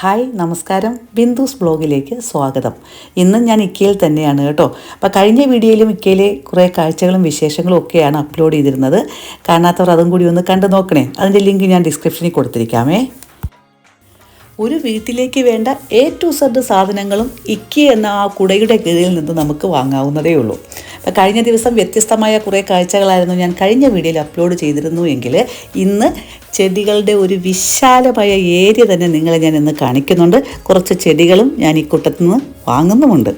Hi നമസ്കാരം. ബിന്ദുസ് ബ്ലോഗിലേക്ക് സ്വാഗതം. ഇന്ന് ഞാൻ ഇക്കയിൽ തന്നെയാണ് കേട്ടോ. അപ്പോൾ കഴിഞ്ഞ വീഡിയോയിലും ഇക്കയിലെ കുറേ കാഴ്ചകളും വിശേഷങ്ങളും ഒക്കെയാണ് അപ്ലോഡ് ചെയ്തിരുന്നത്. കാണാത്തവർ അതും കൂടി ഒന്ന് കണ്ടു നോക്കണേ. അതിന്റെ ലിങ്ക് ഞാൻ ഡിസ്ക്രിപ്ഷനിൽ കൊടുത്തിരിക്കാമേ. ഒരു വീട്ടിലേക്ക് വേണ്ട എ ടു സെഡ് സാധനങ്ങളും ഇക്കി എന്ന ആ കുടയുടെ കീഴിൽ നിന്ന് നമുക്ക് വാങ്ങാവുന്നതേ ഉള്ളൂ. കഴിഞ്ഞ ദിവസം വ്യത്യസ്തമായ കുറേ കാഴ്ചകളായിരുന്നു ഞാൻ കഴിഞ്ഞ വീഡിയോയിൽ അപ്ലോഡ് ചെയ്തിരുന്നു എങ്കിൽ ഇന്ന് ചെടികളുടെ ഒരു വിശാലമായ ഏരിയ തന്നെ നിങ്ങളെ ഞാൻ ഇന്ന് കാണിക്കുന്നുണ്ട്. കുറച്ച് ചെടികളും ഞാൻ ഈ കൂട്ടത്തിൽ നിന്ന് വാങ്ങുന്നുമുണ്ട്.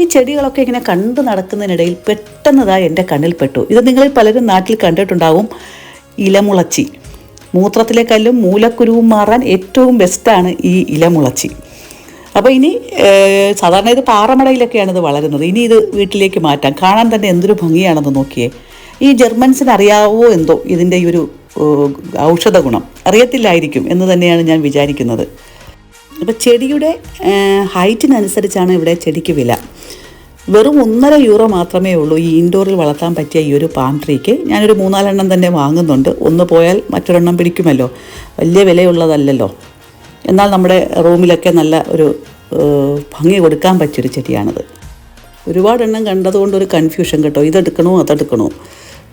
ഈ ചെടികളൊക്കെ ഇങ്ങനെ കണ്ടു നടക്കുന്നതിനിടയിൽ പെട്ടെന്നതാ എന്റെ കണ്ണിൽപ്പെട്ടു ഇത് നിങ്ങളിൽ പലരും നാട്ടിൽ കണ്ടിട്ടുണ്ടാവും. ഇലമുളച്ചി. മൂത്രത്തിലെ കല്ലും മൂലക്കുരുവും മാറാൻ ഏറ്റവും ബെസ്റ്റാണ് ഈ ഇലമുളച്ചി. അപ്പോൾ ഇനി സാധാരണ ഇത് പാറമടയിലൊക്കെയാണ് ഇത് വളരുന്നത്. ഇനി ഇത് വീട്ടിലേക്ക് മാറ്റാം. കാണാൻ തന്നെ എന്തൊരു ഭംഗിയാണെന്ന് നോക്കിയേ. ഈ ജർമ്മൻസിന് അറിയാവോ എന്തോ ഇതിന്റെ ഈ ഒരു ഔഷധ ഗുണം? അറിയത്തില്ലായിരിക്കും എന്ന് തന്നെയാണ് ഞാൻ വിചാരിക്കുന്നത്. അപ്പോൾ ചെടിയുടെ ഹൈറ്റിനനുസരിച്ചാണ് ഇവിടെ ചെടിക്ക് വില. വെറും ഒന്നര യൂറോ മാത്രമേ ഉള്ളൂ ഈ ഇൻഡോറിൽ വളർത്താൻ പറ്റിയ ഈ ഒരു പാം ട്രീക്ക്. ഞാനൊരു മൂന്നാലെണ്ണം തന്നെ വാങ്ങുന്നുണ്ട്. ഒന്ന് പോയാൽ മറ്റൊരെണ്ണം പിടിക്കുമല്ലോ. വലിയ വിലയുള്ളതല്ലല്ലോ. എന്നാൽ നമ്മുടെ റൂമിലൊക്കെ നല്ല ഒരു ഭംഗി കൊടുക്കാൻ പറ്റിയൊരു ചെടിയാണത്. ഒരുപാട് എണ്ണം കണ്ടതുകൊണ്ട് ഒരു കൺഫ്യൂഷൻ കേട്ടോ. ഇതെടുക്കണോ അതെടുക്കണോ?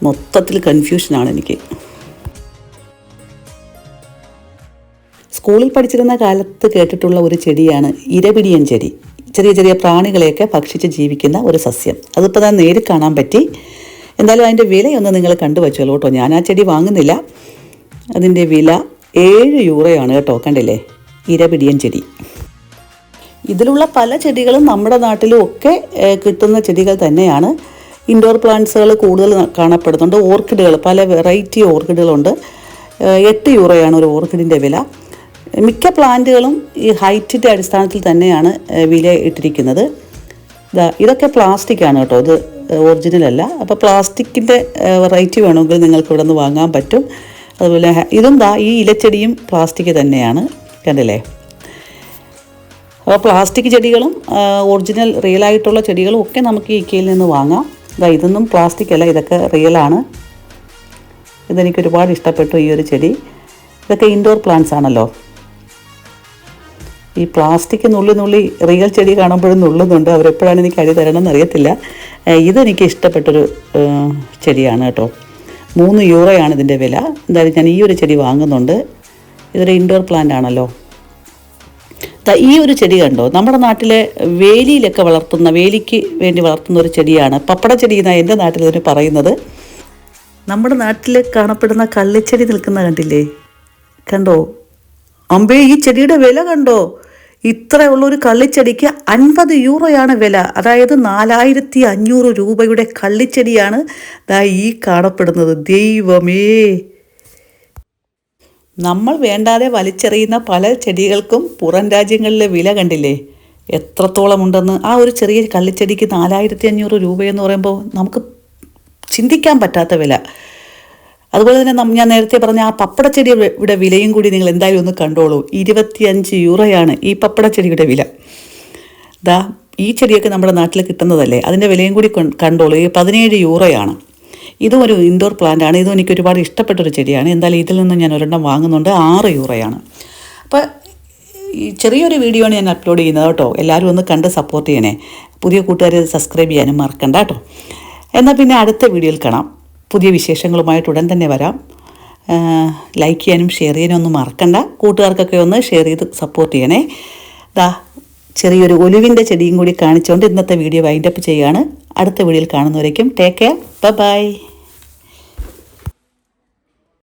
മൊത്തത്തിൽ കൺഫ്യൂഷനാണ് എനിക്ക്. സ്കൂളിൽ പഠിച്ചിരുന്ന കാലത്ത് കേട്ടിട്ടുള്ള ഒരു ചെടിയാണ് ഇരപിടിയൻ ചെടി. ചെറിയ ചെറിയ പ്രാണികളെയൊക്കെ ഭക്ഷിച്ച് ജീവിക്കുന്ന ഒരു സസ്യം. അതിപ്പോൾ ഞാൻ നേരിൽ കാണാൻ പറ്റി. എന്തായാലും അതിന്റെ വിലയൊന്ന് നിങ്ങൾ കണ്ടുവച്ചോളൂ കേട്ടോ. ഞാൻ ആ ചെടി വാങ്ങുന്നില്ല. അതിന്റെ വില ഏഴ് യൂറോയാണ് കേട്ടോ. കണ്ടില്ലേ? ഇരപിടിയൻ ചെടി ഇതിലുള്ള പല ചെടികളും നമ്മുടെ നാട്ടിലും ഒക്കെ കിട്ടുന്ന ചെടികൾ തന്നെയാണ്. ഇൻഡോർ പ്ലാന്റ്സുകൾ കൂടുതൽ കാണപ്പെടുന്നുണ്ട്. ഓർക്കിഡുകൾ പല വെറൈറ്റി ഓർക്കിഡുകളുണ്ട് എട്ട് യൂറോയാണ് ഒരു ഓർക്കിഡിന്റെ വില. മിക്ക പ്ലാന്റുകളും ഈ ഹൈറ്റിന്റെ അടിസ്ഥാനത്തിൽ തന്നെയാണ് വില ഇട്ടിരിക്കുന്നത്. ഇതൊക്കെ പ്ലാസ്റ്റിക് ആണ് കേട്ടോ. ഇത് ഒറിജിനൽ അല്ല അപ്പോൾ പ്ലാസ്റ്റിക്കിന്റെ വെറൈറ്റി വേണമെങ്കിൽ നിങ്ങൾക്ക് ഇവിടെ നിന്ന് വാങ്ങാൻ പറ്റും. അതുപോലെ ഇതും ദാ ഈ ഇലച്ചെടിയും പ്ലാസ്റ്റിക് തന്നെയാണ്. കണ്ടില്ലേ? അപ്പോൾ പ്ലാസ്റ്റിക് ചെടികളും ഒറിജിനൽ റിയൽ ആയിട്ടുള്ള ചെടികളും ഒക്കെ നമുക്ക് ഇക്കയിൽ നിന്ന് വാങ്ങാം. ഇതാ ഇതൊന്നും പ്ലാസ്റ്റിക് അല്ല ഇതൊക്കെ റിയലാണ് ഇതെനിക്ക് ഒരുപാട് ഇഷ്ടപ്പെട്ടു ഈ ഒരു ചെടി. ഇതൊക്കെ ഇൻഡോർ പ്ലാന്റ്സ് ആണല്ലോ. ഈ പ്ലാസ്റ്റിക് നുള്ളി നുള്ളി റിയൽ ചെടി കാണുമ്പോഴും നുള്ളുന്നുണ്ട്. അവരെപ്പോഴാണ് എനിക്ക് അടി തരണമെന്ന് അറിയത്തില്ല. ഇതെനിക്ക് ഇഷ്ടപ്പെട്ടൊരു ചെടിയാണ് കേട്ടോ. മൂന്ന് യൂറോയാണ് ഇതിന്റെ വില. എന്തായാലും ഞാൻ ഈ ഒരു ചെടി വാങ്ങുന്നുണ്ട്. ഇതൊരു ഇൻഡോർ പ്ലാന്റ് ആണല്ലോ. ഈ ഒരു ചെടി കണ്ടോ? നമ്മുടെ നാട്ടിലെ വേലിയിലൊക്കെ വളർത്തുന്ന വേലിക്ക് വേണ്ടി വളർത്തുന്ന ഒരു ചെടിയാണ്. പപ്പട ചെടി എന്നാണ് എന്റെ നാട്ടിൽ ഇതിന് പറയുന്നത്. നമ്മുടെ നാട്ടിൽ കാണപ്പെടുന്ന കള്ളിച്ചെടി നിൽക്കുന്ന കണ്ടില്ലേ? കണ്ടോ? അമ്പേ ഈ ചെടിയുടെ വില കണ്ടോ? ഇത്രയുള്ള ഒരു കള്ളിച്ചെടിക്ക് അൻപത് യൂറോയാണ് വില. അതായത് നാലായിരത്തി അഞ്ഞൂറ് രൂപയുടെ കള്ളിച്ചെടിയാണ് ഈ കാണപ്പെടുന്നത്. ദൈവമേ! നമ്മൾ വേണ്ടാതെ വലിച്ചെറിയുന്ന പല ചെടികൾക്കും പുറം രാജ്യങ്ങളിലെ വില കണ്ടില്ലേ? എത്രത്തോളം ഉണ്ടെന്ന് ആ ഒരു ചെറിയ കള്ളിച്ചെടിക്ക് നാലായിരത്തി അഞ്ഞൂറ് രൂപയെന്ന് പറയുമ്പോൾ നമുക്ക് ചിന്തിക്കാൻ പറ്റാത്ത വില. അതുപോലെ തന്നെ ഞാൻ നേരത്തെ പറഞ്ഞ ആ പപ്പടച്ചെടി ഇവിടെ വിലയും കൂടി നിങ്ങൾ എന്തായാലും ഒന്ന് കണ്ടോളൂ. ഇരുപത്തിയഞ്ച് യൂറോയാണ് ഈ പപ്പടച്ചെടിയുടെ വില. ദാ ഈ ചെടിയൊക്കെ നമ്മുടെ നാട്ടിൽ കിട്ടുന്നതല്ലേ? അതിന്റെ വിലയും കൂടി കണ്ടോളൂ. ഈ പതിനേഴ് യൂറോയാണ്. ഇതും ഒരു ഇൻഡോർ പ്ലാന്റ് ആണ്. ഇതും എനിക്ക് ഒരുപാട് ഇഷ്ടപ്പെട്ട ഒരു ചെടിയാണ്. എന്തായാലും ഇതിൽ നിന്ന് ഞാൻ ഒരെണ്ണം വാങ്ങുന്നുണ്ട്. ആറ് യൂറയാണ്. അപ്പോൾ ഈ ചെറിയൊരു വീഡിയോ ആണ് ഞാൻ അപ്ലോഡ് ചെയ്യുന്നത് കേട്ടോ. എല്ലാവരും ഒന്ന് കണ്ട് സപ്പോർട്ട് ചെയ്യണേ. പുതിയ കൂട്ടുകാരെ സബ്സ്ക്രൈബ് ചെയ്യാനും മറക്കണ്ട കേട്ടോ. എന്നാൽ പിന്നെ അടുത്ത വീഡിയോയിൽ കാണാം. പുതിയ വിശേഷങ്ങളുമായിട്ട് ഉടൻ തന്നെ വരാം. ലൈക്ക് ചെയ്യാനും ഷെയർ ചെയ്യാനും ഒന്നും മറക്കണ്ട. കൂട്ടുകാർക്കൊക്കെ ഒന്ന് ഷെയർ ചെയ്ത് സപ്പോർട്ട് ചെയ്യണേ. ദാ ചെറിയൊരു ഒലിവിന്റെ ചെടിയും കൂടി കാണിച്ചുകൊണ്ട് ഇന്നത്തെ വീഡിയോ വൈൻഡപ്പ് ചെയ്യുകയാണ്. അടുത്ത വീഡിയോയിൽ കാണുന്നവരേക്കും ടേക്ക് കെയർ ബൈ